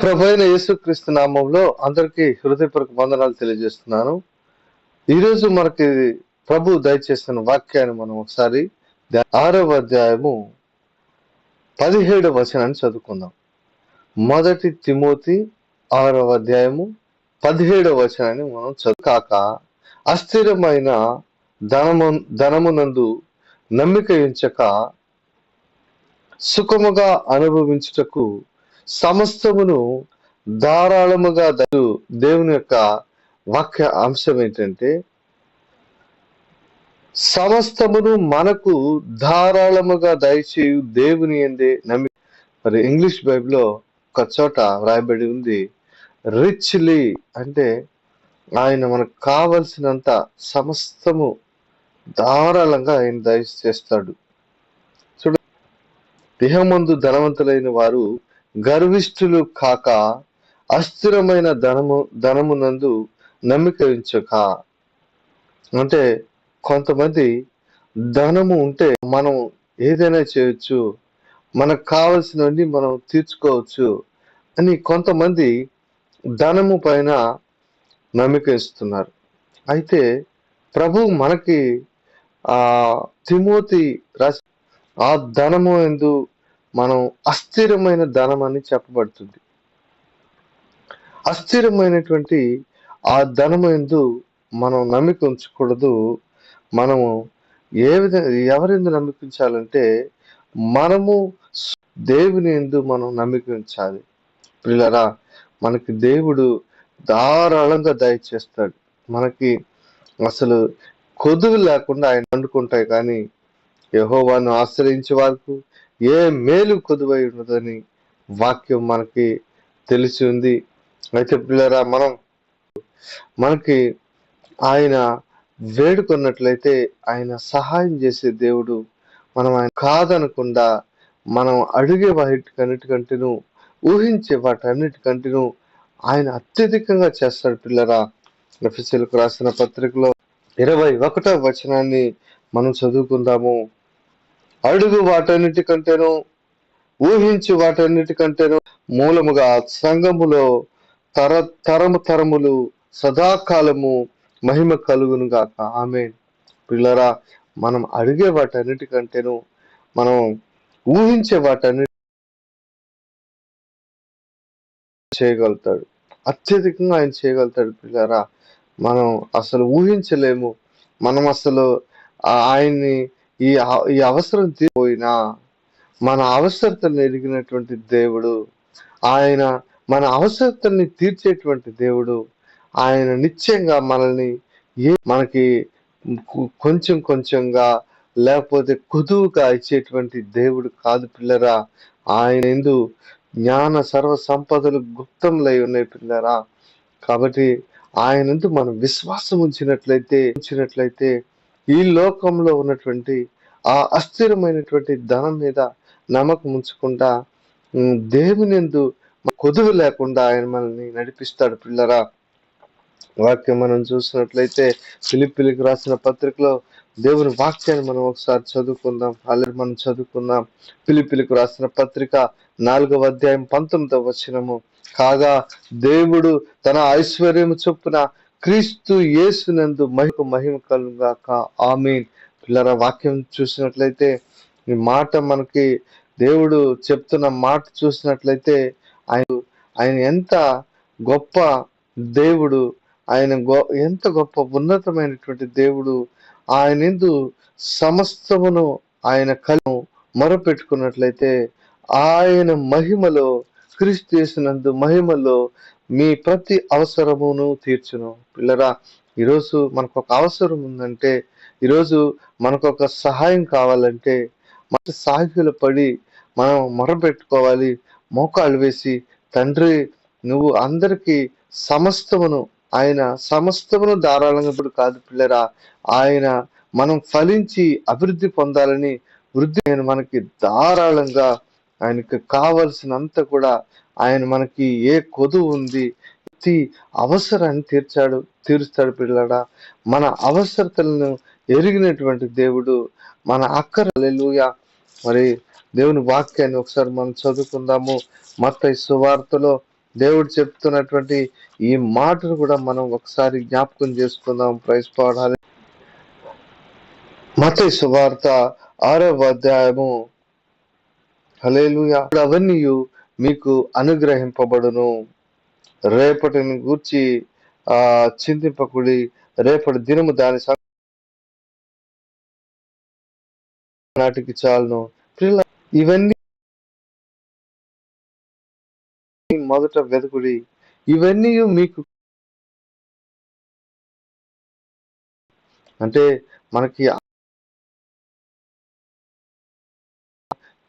ప్రభైన యేసుక్రీస్తు నామంలో అందరికీ హృదయపూర్వక వందనాలు తెలియజేస్తున్నాను. ఈరోజు మనకి ప్రభు దయచేసిన వాక్యాన్ని మనం ఒకసారి ఆరవ అధ్యాయము పదిహేడవ వచనాన్ని చదువుకుందాం. మొదటి తిమోతి ఆరవ అధ్యాయము పదిహేడవ వచనాన్ని మనం చదువుకాక అస్థిరమైన ధనము ధనమునందు నమ్మిక ఉంచక సుఖముగా అనుభవించుటకు సమస్తమును ధారాళముగా దయచు దేవుని యొక్క వాక్య అంశం ఏంటంటే సమస్తమును మనకు ధారాళముగా దయచేయు దేవుని ఎందే నమ్మి మరి ఇంగ్లీష్ బైబిల్లో ఒక చోట వ్రాయబడి ఉంది రిచ్లీ అంటే ఆయన మనకు కావలసినంత సమస్తము ధారాళంగా ఆయన దయచేస్తాడు చూడ దేహమందు ధనవంతులైన వారు గర్విష్ఠులు కాక అస్థిరమైన ధనము ధనమునందు నమ్మికరించక అంటే కొంతమంది ధనము ఉంటే మనం ఏదైనా చేయొచ్చు మనకు కావలసినవన్నీ మనం తీర్చుకోవచ్చు అని కొంతమంది ధనము పైన నమ్మిక ఇస్తున్నారు. అయితే ప్రభు మనకి ఆ తిమోతి రాసి ఆ ధనము ఎందు మనం అస్థిరమైన ధనం అని చెప్పబడుతుంది. అస్థిరమైనటువంటి ఆ ధనము మనం నమ్మిక ఉంచకూడదు. మనము ఏ విధంగా ఎవరెందు నమ్మికించాలంటే మనము దేవుని ఎందు మనం నమ్మిక ఉంచాలి. పిల్లరా మనకి దేవుడు ధారాళంగా దయచేస్తాడు. మనకి అసలు కొదువు లేకుండా ఆయన వండుకుంటాయి కానీ యహోవాను ఆశ్రయించే వారికి ఏ మేలు కొదువై ఉండదని వాక్యం మనకి తెలిసి ఉంది. అయితే పిల్లరా మనం మనకి ఆయన వేడుకున్నట్లయితే ఆయన సహాయం చేసే దేవుడు మనం ఆయన కాదనకుండా మనం అడిగే వాటికన్నిటికంటేను ఊహించే వాటన్నిటికంటేను ఆయన అత్యధికంగా చేస్తాడు పిల్లరా. ఎఫ్ఎస్ఎల్కు రాసిన పత్రికలో ఇరవై ఒకటో వచనాన్ని మనం చదువుకుందాము. అడుగు వాటన్నిటికంటేను ఊహించి వాటన్నిటికంటేను మూలముగా సంఘములో తర తరము తరములు సదాకాలము మహిమ కలుగును గాక ఆమె పిల్లరా మనం అడిగే వాటన్నిటికంటేను మనం ఊహించే వాటన్నిటి చేయగలుగుతాడు. అత్యధికంగా ఆయన చేయగలుగుతాడు పిల్లరా. మనం అసలు ఊహించలేము. మనం అసలు ఆ- ఆయన్ని ఈ ఈ అవసరం తీరిపోయినా మన అవసరతను ఎరిగినటువంటి దేవుడు ఆయన మన అవసరతని తీర్చేటువంటి దేవుడు ఆయన నిత్యంగా మనల్ని ఏ మనకి కొంచెం కొంచెంగా లేకపోతే కుదువుగా ఇచ్చేటువంటి దేవుడు కాదు పిల్లరా. ఆయన ఎందు జ్ఞాన సర్వ సంపదలు గుప్తములై ఉన్నాయి పిల్లరా. కాబట్టి ఆయన ఎందు మనం విశ్వాసం ఉంచినట్లయితే ఉంచినట్లయితే ఈ లోకంలో ఉన్నటువంటి ఆ అస్థిరమైనటువంటి ధనం మీద నమ్మకం ఉంచకుండా దేవునిందు దేవుని కొదువు లేకుండా ఆయన మనల్ని నడిపిస్తాడు పిల్లరా. వాక్యం మనం చూసినట్లయితే పిలిపిలికి రాసిన పత్రికలో దేవుని వాక్యాన్ని మనం ఒకసారి చదువుకుందాం. అలాగే మనం చదువుకుందాం. పిలిపిలికి రాసిన పత్రిక నాలుగవ అధ్యాయం పంతొమ్మిదవ వచనము. కాగా దేవుడు తన ఐశ్వర్యము చొప్పున క్రీస్తు యేసునందు మహిమ మహిమ కలుగాక. ఆమె పిల్లల వాక్యం చూసినట్లయితే ఈ మాట మనకి దేవుడు చెప్తున్న మాట చూసినట్లయితే ఆయన ఆయన ఎంత గొప్ప దేవుడు ఆయన గొ ఎంత గొప్ప ఉన్నతమైనటువంటి దేవుడు ఆయన ఎందు సమస్తమును ఆయన కలను మొరపెట్టుకున్నట్లయితే ఆయన మహిమలో క్రీస్తు చేసినందు మహిమలో మీ ప్రతి అవసరమును తీర్చును. పిల్లరా ఈరోజు మనకు ఒక అవసరం ఉందంటే ఈరోజు మనకు ఒక సహాయం కావాలంటే మన సాగిల పడి మనం మొరపెట్టుకోవాలి మోకాళ్ళు వేసి తండ్రి నువ్వు అందరికీ సమస్తమును ఆయన సమస్తమును ధారాళంగా ఇప్పుడు కాదు పిల్లరా ఆయన మనం ఫలించి అభివృద్ధి పొందాలని వృద్ధి మనకి ధారాళంగా ఆయనకు కావలసినంత కూడా ఆయన మనకి ఏ కొదువు ఉంది ప్రతి అవసరాన్ని తీర్చాడు తీరుస్తాడు పిల్లడా. మన అవసరతలను ఎరిగినటువంటి దేవుడు మన అక్కరలెలుయ మరి దేవుని వాక్యాన్ని ఒకసారి మనం చదువుకుందాము. మత సువార్తలో దేవుడు చెప్తున్నటువంటి ఈ మాటను కూడా మనం ఒకసారి జ్ఞాపకం చేసుకుందాం. ప్రైస్ పాడాలి మత సువార్త ఆరవ అధ్యాయము హలేలుయా అవన్నీ మీకు అనుగ్రహింపబడును. రేపటిని గూర్చి ఆ చింతింపకుడి రేపటి దినము దాని నాటికి చాలును. ఇవన్నీ మొదట వెతుకుడి. ఇవన్నీ మీకు అంటే మనకి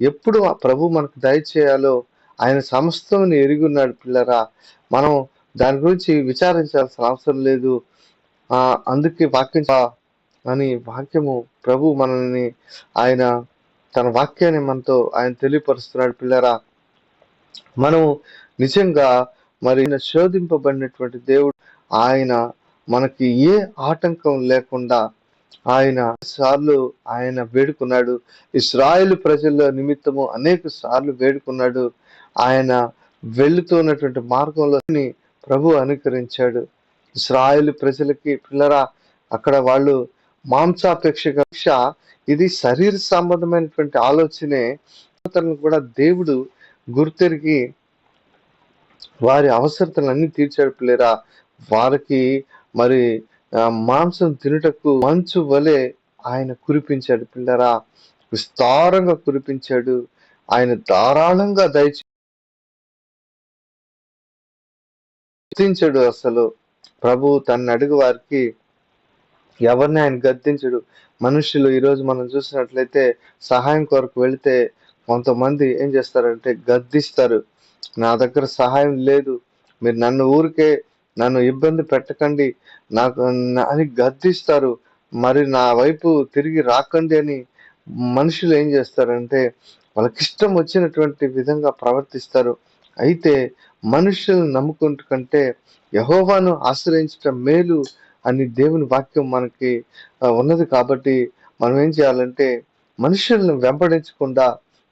ఎప్పుడు ప్రభు మనకు దయచేయాలో ఆయన సమస్తముని ఎరిగి ఉన్నాడు పిల్లరా. మనం దాని గురించి విచారించాల్సిన అవసరం లేదు. అందుకే వాక్యం అని వాక్యము ప్రభు మనల్ని ఆయన తన వాక్యాన్ని మనతో ఆయన తెలియపరుస్తున్నాడు పిల్లరా. మనం నిజంగా మరి శోధింపబడినటువంటి దేవుడు ఆయన మనకి ఏ ఆటంకం లేకుండా ఆయన సార్లు ఆయన వేడుకున్నాడు. ఇస్రాయేల్ ప్రజల నిమిత్తము అనేక సార్లు వేడుకున్నాడు. ఆయన వెళుతున్నటువంటి మార్గంలోని ప్రభు అనుకరించాడు. ఇస్రాయేల్ ప్రజలకి పిల్లరా అక్కడ వాళ్ళు మాంసాపేక్ష ఇది శరీర సంబంధమైనటువంటి ఆలోచనే. కూడా దేవుడు గుర్తెరిగి వారి అవసరతలన్నీ తీర్చాడు పిల్లరా. వారికి మరి మాంసం తినుటకు మంచు వలె ఆయన కురిపించాడు. పిల్లరా విస్తారంగా కురిపించాడు. ఆయన ధారాళంగా దయచి అసలు. ప్రభు తన అడుగు వారికి ఎవరిని ఆయన గద్దించడు. మనుషులు ఈరోజు మనం చూసినట్లయితే సహాయం కొరకు వెళితే కొంతమంది ఏం చేస్తారంటే గద్దిస్తారు. నా దగ్గర సహాయం లేదు. మీరు నన్ను ఊరికే నన్ను ఇబ్బంది పెట్టకండి. నాకు అని గద్దిస్తారు. మరి నా వైపు తిరిగి రాకండి అని మనుషులు ఏం చేస్తారంటే వాళ్ళకి ఇష్టం వచ్చినటువంటి విధంగా ప్రవర్తిస్తారు. అయితే మనుషులను నమ్ముకుంటు కంటే యహోవాను ఆశ్రయించటం మేలు అని దేవుని వాక్యం మనకి ఉన్నది కాబట్టి మనం ఏం చేయాలంటే మనుషులను వెంబడించకుండా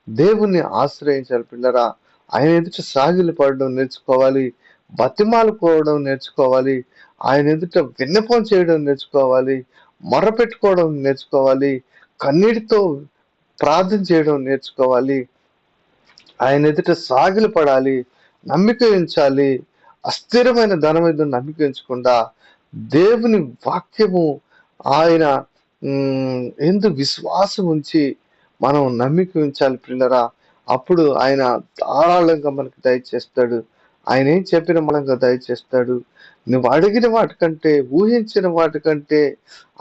దేవుణ్ణి ఆశ్రయించాలి పిల్లరా. ఆయన ఎదుట సాగిలు పడడం నేర్చుకోవాలి. బతిమాలుకోవడం నేర్చుకోవాలి. ఆయన ఎదుట విన్నపం చేయడం నేర్చుకోవాలి. మొరపెట్టుకోవడం నేర్చుకోవాలి. కన్నీటితో ప్రార్థన చేయడం నేర్చుకోవాలి. ఆయన ఎదుట సాగిలు పడాలి. నమ్మిక ఉంచాలి. అస్థిరమైన ధనం మీద నమ్మిక ఉంచకుండా దేవుని వాక్యము ఆయన ఎందు విశ్వాసం ఉంచి మనం నమ్మిక ఉంచాలి పిల్లరా అప్పుడు ఆయన ధారాళంగా మనకు దయచేస్తాడు. ఆయన ఏం చెప్పిన మనకు దయచేస్తాడు. నువ్వు అడిగిన వాటికంటే ఊహించిన వాటికంటే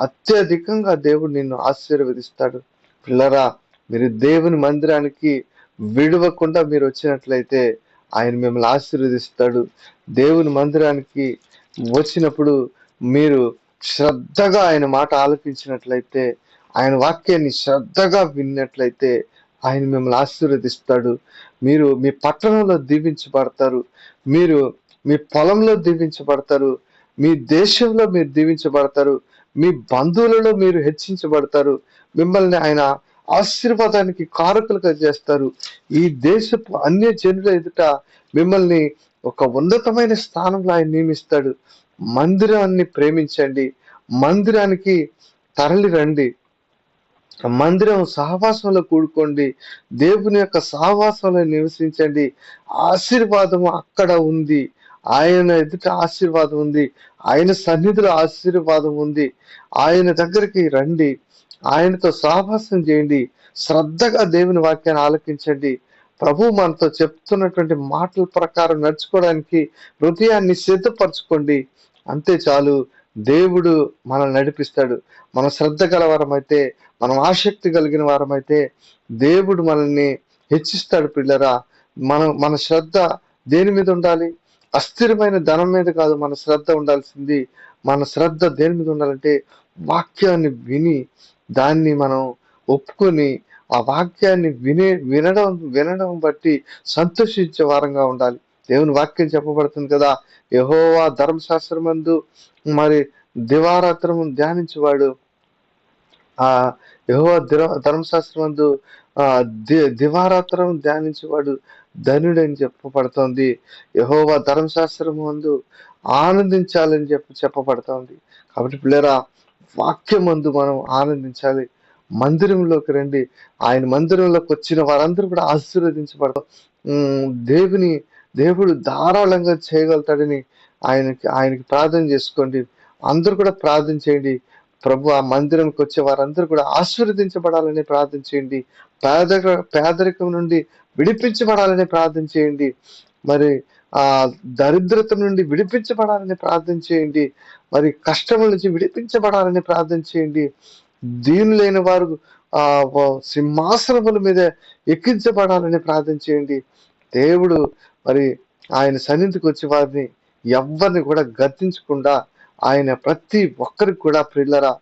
అత్యధికంగా దేవుడు నిన్ను ఆశీర్వదిస్తాడు. పిల్లరా మీరు దేవుని మందిరానికి విడవకుండా మీరు వచ్చినట్లయితే ఆయన మిమ్మల్ని ఆశీర్వదిస్తాడు. దేవుని మందిరానికి వచ్చినప్పుడు మీరు శ్రద్ధగా ఆయన మాట ఆలపించినట్లయితే ఆయన వాక్యాన్ని శ్రద్ధగా విన్నట్లయితే ఆయన మిమ్మల్ని ఆశీర్వదిస్తాడు. మీరు మీ పట్టణంలో దీవించబడతారు. మీరు మీ పొలంలో దీవించబడతారు. మీ దేశంలో మీరు దీవించబడతారు. మీ బంధువులలో మీరు హెచ్చించబడతారు. మిమ్మల్ని ఆయన ఆశీర్వాదానికి కారకులుగా చేస్తారు. ఈ దేశపు అన్య జనుల ఎదుట మిమ్మల్ని ఒక ఉన్నతమైన స్థానంలో ఆయన నియమిస్తాడు. మందిరాన్ని ప్రేమించండి. మందిరానికి తరలి రండి మందిరం సహవాసంలో కూడుకోండి. దేవుని యొక్క సహవాసంలో నివసించండి. ఆశీర్వాదము అక్కడ ఉంది. ఆయన ఎదుట ఆశీర్వాదం ఉంది. ఆయన సన్నిధిలో ఆశీర్వాదం ఉంది. ఆయన దగ్గరికి రండి. ఆయనతో సహవాసం చేయండి. శ్రద్ధగా దేవుని వాక్యాన్ని ఆలకించండి. ప్రభు మనతో చెప్తున్నటువంటి మాటల ప్రకారం నడుచుకోవడానికి హృదయాన్ని సిద్ధపరచుకోండి. అంతే చాలు. దేవుడు మనల్ని నడిపిస్తాడు. మనం శ్రద్ధ గల వారమైతే మనం ఆసక్తి కలిగిన వారమైతే దేవుడు మనల్ని హెచ్చిస్తాడు పిల్లరా. మనం మన శ్రద్ధ దేని మీద ఉండాలి? అస్థిరమైన ధనం మీద కాదు మన శ్రద్ధ ఉండాల్సింది. మన శ్రద్ధ దేని మీద ఉండాలంటే వాక్యాన్ని విని దాన్ని మనం ఒప్పుకొని ఆ వాక్యాన్ని వినే వినడం వినడం బట్టి సంతోషించే వారంగా ఉండాలి. దేవుని వాక్యం చెప్పబడుతుంది కదా. యహోవా ధర్మశాస్త్రమందు మరి దివారాత్రము ధ్యానించేవాడు. ఆ యహోవా ధర్మశాస్త్రమందు ఆ ది దివారాత్రం ధ్యానించేవాడు ధనుడని చెప్పబడుతోంది. యహోవా ధర్మశాస్త్రం ముందు ఆనందించాలని చెప్పి చెప్పబడుతోంది. కాబట్టి పిల్లరా వాక్యం అందు మనం ఆనందించాలి. మందిరంలోకి రండి. ఆయన మందిరంలోకి వచ్చిన వారందరూ కూడా ఆశీర్వదించబడతాం దేవుని దేవుడు ధారాళంగా చేయగలుగుతాడని ఆయనకి ఆయనకి ప్రార్థన చేసుకోండి. అందరూ కూడా ప్రార్థన చేయండి. ప్రభు ఆ మందిరంకి వచ్చే వారందరూ కూడా ఆశీర్వదించబడాలని ప్రార్థన చేయండి. పేదరిక పేదరికం నుండి విడిపించబడాలని ప్రార్థన చేయండి. మరి ఆ దరిద్రత నుండి విడిపించబడాలని ప్రార్థన చేయండి. మరి కష్టముల నుంచి విడిపించబడాలని ప్రార్థన చేయండి. దీనులైన వారు ఆ సింహాసనముల మీద ఎక్కించబడాలని ప్రార్థన చేయండి. దేవుడు మరి ఆయన సన్నిధికి వచ్చే వారిని ఎవరిని కూడా గద్దించకుండా ఆయన ప్రతి ఒక్కరికి కూడా ప్రిల్లరా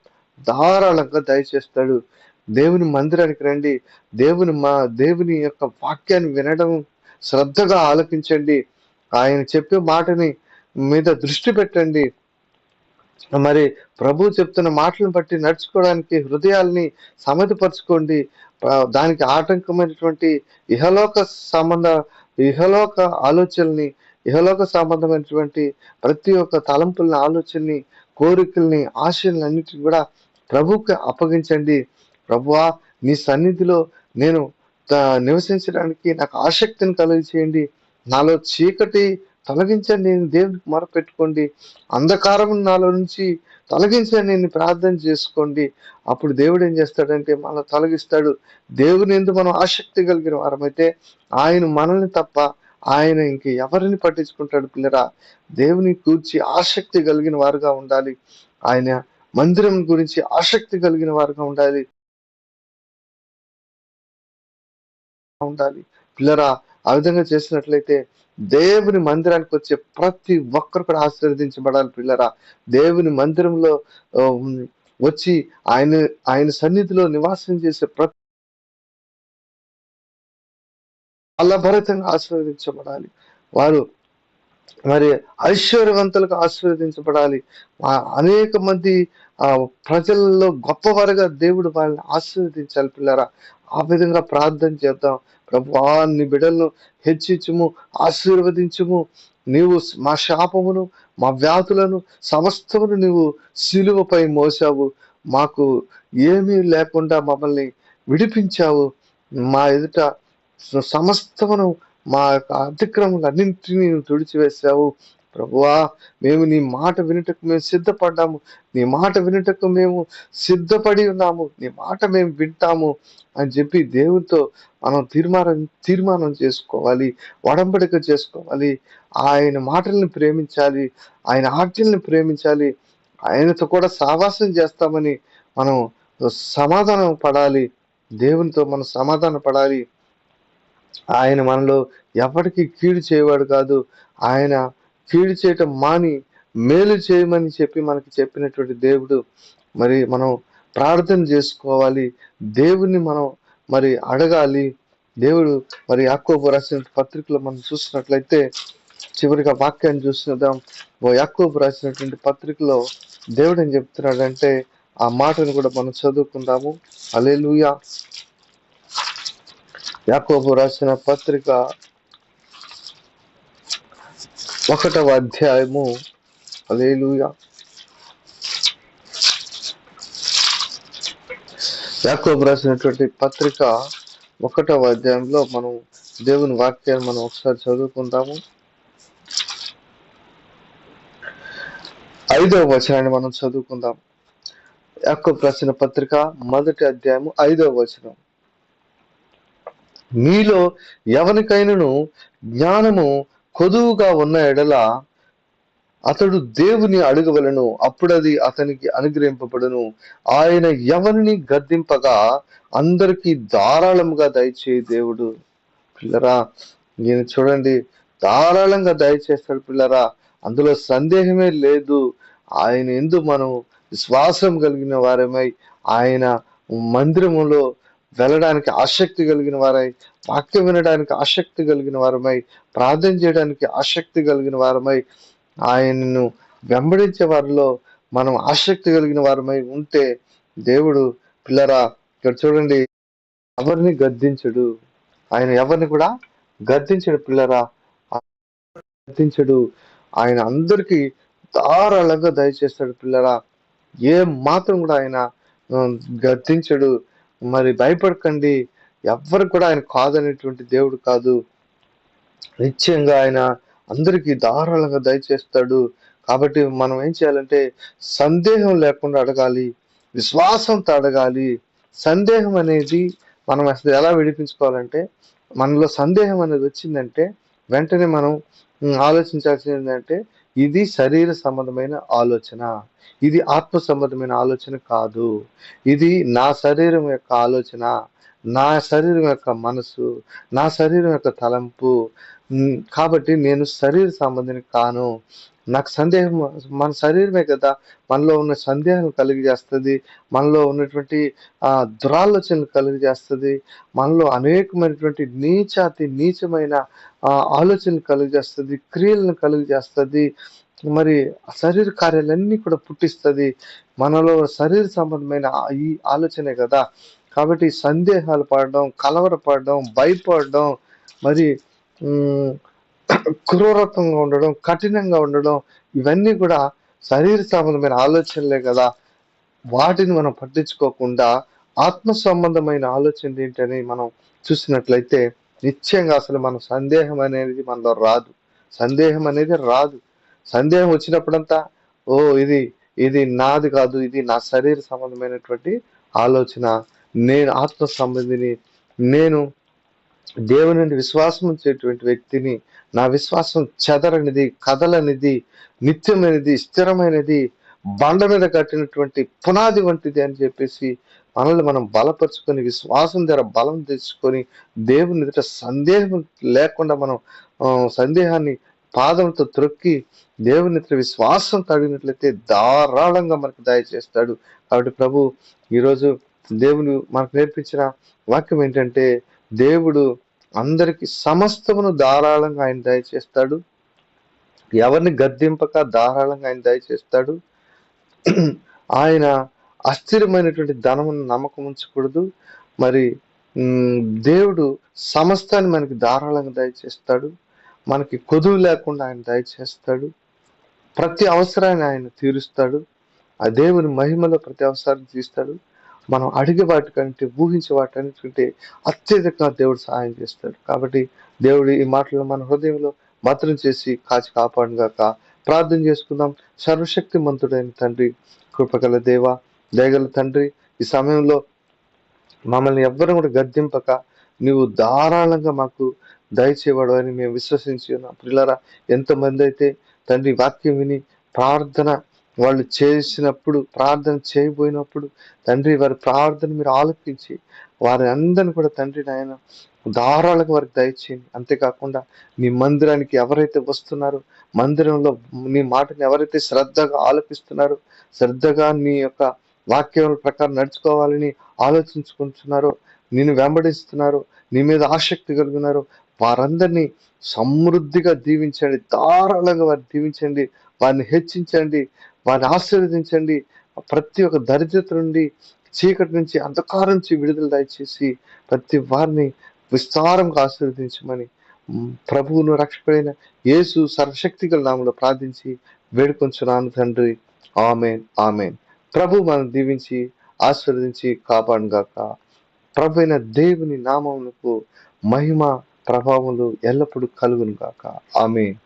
ధారాళంగా దయచేస్తాడు. దేవుని మందిరానికి రండి. దేవుని మా దేవుని యొక్క వాక్యాన్ని వినడం శ్రద్ధగా ఆలకించండి. ఆయన చెప్పే మాటని మీద దృష్టి పెట్టండి. మరి ప్రభు చెప్తున్న మాటలను బట్టి నడుచుకోవడానికి హృదయాల్ని సమతిపరచుకోండి. దానికి ఆటంకమైనటువంటి ఇహలోక సంబంధ ఇహలోక ఆలోచనల్ని ఇహలోక సంబంధమైనటువంటి ప్రతి ఒక్క తలంపుల్ని ఆలోచనని కోరికల్ని ఆశల్ని అన్నిటిని కూడా ప్రభువుకి అప్పగించండి. ప్రభువా నీ సన్నిధిలో నేను నివసించడానికి నాకు ఆసక్తిని కలిగి చేయండి నాలో చీకటి తొలగించండి నేను దేవునికి మొరపెట్టుకోండి. అంధకారం నాలో నుంచి తొలగించండి నేను ప్రార్థన చేసుకోండి. అప్పుడు దేవుడు ఏం చేస్తాడంటే మనం తొలగిస్తాడు. దేవుని ఎందుకు మనం ఆసక్తి కలిగిన వారమైతే ఆయన మనల్ని తప్ప ఆయన ఇంక ఎవరిని పట్టించుకుంటాడు పిల్లరా? దేవుని కూర్చి ఆసక్తి కలిగిన వారుగా ఉండాలి. ఆయన మందిరం గురించి ఆసక్తి కలిగిన వారుగా ఉండాలి. ఉండాలి. పిల్లరా ఆ విధంగా చేసినట్లయితే దేవుని మందిరానికి వచ్చే ప్రతి ఒక్కరు కూడా ఆశీర్వదించబడాలి పిల్లరా. దేవుని మందిరంలో వచ్చి ఆయన ఆయన సన్నిధిలో నివాసం చేసే ప్రతి ఫలభరితంగా ఆశీర్వదించబడాలి. వారు మరి ఐశ్వర్యవంతులకు ఆశీర్వదించబడాలి. అనేక మంది ఆ ప్రజల్లో గొప్పవారుగా దేవుడు వాళ్ళని ఆశీర్వదించాలి పిల్లరా. ఆ విధంగా ప్రార్థన చేద్దాం. ప్రభు నీ బిడ్డలను హెచ్చించుము ఆశీర్వదించుము. నీవు మా శాపమును మా వ్యాధులను సమస్తమును నీవు శిలువపై మోసావు మాకు ఏమీ లేకుండా మమ్మల్ని విడిపించావు. మా ఎదుట సమస్తమును మా యొక్క అతిక్రమలు అన్నింటినీ నువ్వు తుడిచివేశావు. ప్రభువా మేము నీ మాట వినుటకు మేము సిద్ధపడ్డాము. నీ మాట వినుటకు మేము సిద్ధపడి ఉన్నాము. నీ మాట మేము వింటాము అని చెప్పి దేవునితో మనం తీర్మానం తీర్మానం చేసుకోవాలి వడంబడిక చేసుకోవాలి. ఆయన మాటల్ని ప్రేమించాలి ఆయన ఆజ్ఞల్ని ప్రేమించాలి. ఆయనతో కూడా సావాసం చేస్తామని మనం సమాధానం పడాలి. దేవునితో మనం సమాధాన పడాలి. ఆయన మనలో ఎవరికి కీడు చేయవాడు కాదు. ఆయన కీడు చేయటం మాని మేలు చేయమని చెప్పి మనకి చెప్పినటువంటి దేవుడు. మరి మనం ప్రార్థన చేసుకోవాలి. దేవుని మనం మరి అడగాలి. దేవుడు మరి యాకోబు రాసిన పత్రికలో మనం చూసినట్లయితే చివరిగా వాక్యాన్ని చూసినదాం ఓ యాకోబు రాసినటువంటి పత్రికలో దేవుడు ఏం చెప్తున్నాడంటే ఆ మాటను కూడా మనం చదువుకుందాము. అలెలుయా యాకోబు రాసిన పత్రిక ఒకటవ అధ్యాయము. అలేలుయా యాకోబు రాసినటువంటి పత్రిక ఒకటవ అధ్యాయంలో మనం దేవుని వాక్యాన్ని మనం ఒకసారి చదువుకుందాము. ఐదవ వచనాన్ని మనం చదువుకుందాం యాకోబు రాసిన పత్రిక మొదటి అధ్యాయము ఐదవ వచనం. మీలో ఎవరికైనాను జ్ఞానము కొదువుగా ఉన్న ఎడల అతడు దేవుని అడగవలను అప్పుడది అతనికి అనుగ్రహింపబడును. ఆయన ఎవరిని గద్దింపగా అందరికీ ధారాళముగా దయచేయి దేవుడు. పిల్లరా నేను చూడండి ధారాళంగా దయచేస్తాడు పిల్లరా. అందులో సందేహమే లేదు. ఆయన ఎందు మనం విశ్వాసం కలిగిన వారమై ఆయన మందిరములో వెళ్ళడానికి ఆసక్తి కలిగిన వారై వాక్యం వినడానికి ఆసక్తి కలిగిన వారమై ప్రార్థన చేయడానికి ఆసక్తి కలిగిన వారమై ఆయనను వెంబడించే వారిలో మనం ఆసక్తి కలిగిన వారమై ఉంటే దేవుడు పిల్లరా ఇక్కడ చూడండి ఎవరిని గద్దించడు? ఆయన ఎవరిని కూడా గద్దించడు పిల్లరా? గద్దించడు. ఆయన అందరికీ ధారాళంగా దయచేస్తాడు పిల్లరా. ఏ మాత్రం కూడా ఆయన గద్దించడు. మరి భయపడకండి. ఎవ్వరు కూడా ఆయన కాదనేటువంటి దేవుడు కాదు. నిశ్చయంగా ఆయన అందరికీ ధారాళంగా దయచేస్తాడు. కాబట్టి మనం ఏం చేయాలంటే సందేహం లేకుండా అడగాలి. విశ్వాసంతో అడగాలి. సందేహం అనేది మనం అసలు ఎలా విడిపించుకోవాలంటే మనలో సందేహం అనేది వచ్చిందంటే వెంటనే మనం ఆలోచించాల్సింది ఏంటంటే ఇది శరీర సంబంధమైన ఆలోచన. ఇది ఆత్మ సంబంధమైన ఆలోచన కాదు. ఇది నా శరీరం యొక్క ఆలోచన. నా శరీరం యొక్క మనసు నా శరీరం యొక్క తలంపు కాబట్టి నేను శరీర సంబంధిని కాను. నాకు సందేహం మన శరీరమే కదా మనలో ఉన్న సందేహం కలిగజేస్తుంది మనలో ఉన్నటువంటి ఆ దురాలోచనలు కలిగజేస్తుంది మనలో అనేకమైనటువంటి నీచాతి నీచమైన ఆలోచనలు కలుగు క్రియలను కలుగజేస్తుంది మరి శరీర కార్యాలన్నీ కూడా పుట్టిస్తుంది. మనలో శరీర సంబంధమైన ఈ ఆలోచనే కదా కాబట్టి సందేహాలు పడడం కలవరపడడం భయపడడం మరి క్రూరత్వంగా ఉండడం కఠినంగా ఉండడం ఇవన్నీ కూడా శరీర సంబంధమైన ఆలోచనలే కదా. వాటిని మనం పట్టించుకోకుండా ఆత్మ సంబంధమైన ఆలోచన ఏంటని మనం చూసినట్లయితే నిశ్చయంగా అసలు మన సందేహం అనేది మనలో రాదు. సందేహం అనేది రాదు. సందేహం వచ్చినప్పుడంతా ఓ ఇది ఇది నాది కాదు ఇది నా శరీర సంబంధమైనటువంటి ఆలోచన నేను ఆత్మ సంబంధిని నేను దేవుని నుండి విశ్వాసం ఉంచేటువంటి వ్యక్తిని నా విశ్వాసం చెదరనిది కదలనిది నిత్యమైనది స్థిరమైనది బండ మీద కట్టినటువంటి పునాది వంటిది అని చెప్పేసి మనల్ని మనం బలపరుచుకొని విశ్వాసం దగ్గర బలం తెచ్చుకొని దేవుని ఎదుట సందేహం లేకుండా మనం సందేహాన్ని పాదంతో త్రొక్కి దేవుని ఎదుట విశ్వాసం తగినట్లయితే ధారాళంగా మనకు దయచేస్తాడు. కాబట్టి ప్రభు ఈరోజు దేవుని మనకు నేర్పించిన వాక్యం ఏంటంటే దేవుడు అందరికి సమస్తమును ధారాళంగా ఆయన దయచేస్తాడు. ఎవరిని గద్దింపక ధారాళంగా ఆయన దయచేస్తాడు. ఆయన అస్థిరమైనటువంటి ధనమును నమ్మకం ఉంచకూడదు. మరి దేవుడు సమస్తాన్ని మనకి ధారాళంగా దయచేస్తాడు. మనకి కొదువు లేకుండా ఆయన దయచేస్తాడు. ప్రతి అవసరాన్ని ఆయన తీరుస్తాడు. ఆ దేవుని మహిమలో ప్రతి అవసరాన్ని తీస్తాడు మనం అడిగే వాటికంటే ఊహించే వాటికంటే అత్యధికంగా దేవుడు సహాయం చేస్తాడు. కాబట్టి దేవుడు ఈ మాటలను మన హృదయంలో మద్రం చేసి కాచి కాపాడుగాక ప్రార్థన చేసుకుందాం. సర్వశక్తి మంతుడైన తండ్రి కృపగల దేవ దయగల తండ్రి ఈ సమయంలో మమ్మల్ని ఎవ్వరూ కూడా గద్దింపక నీవు ధారాళంగా మాకు దయచేవాడు అని మేము విశ్వసించి ఉన్నాం. పిల్లరా ఎంతమంది అయితే తండ్రి వాక్యం విని ప్రార్థన వాళ్ళు చేసినప్పుడు ప్రార్థన చేయబోయినప్పుడు తండ్రి వారి ప్రార్థన మీరు ఆలోపించి వారి అందరిని కూడా తండ్రి నాయన దారాలకు వారికి దయచేయండి. అంతేకాకుండా నీ మందిరానికి ఎవరైతే వస్తున్నారో మందిరంలో నీ మాటని ఎవరైతే శ్రద్ధగా ఆలపిస్తున్నారో శ్రద్ధగా నీ యొక్క వాక్యం ప్రకారం నడుచుకోవాలని ఆలోచించుకుంటున్నారో నిన్ను వెంబడిస్తున్నారో నీ మీద ఆసక్తి కలిగినారో వారందరినీ సమృద్ధిగా దీవించండి. ధారాళంగా వారిని దీవించండి. వారిని హెచ్చించండి. వారిని ఆశీర్వదించండి. ప్రతి ఒక్క దరిద్రత నుండి చీకటి నుంచి అంధకారం నుంచి విడుదల దయచేసి ప్రతి వారిని విస్తారంగా ఆశీర్వదించమని ప్రభువును రక్షకుడైన యేసు సర్వశక్తిగల నామంలో ప్రార్థించి వేడుకొంచున్నాను తండ్రి. Amen amen. ప్రభు మనం దీవించి ఆశీర్వదించి కాపాడుగాక ప్రభు అయిన దేవుని నామమునకు మహిమ ప్రభావములు ఎల్లప్పుడూ కలుగును గాక ఆమెన్.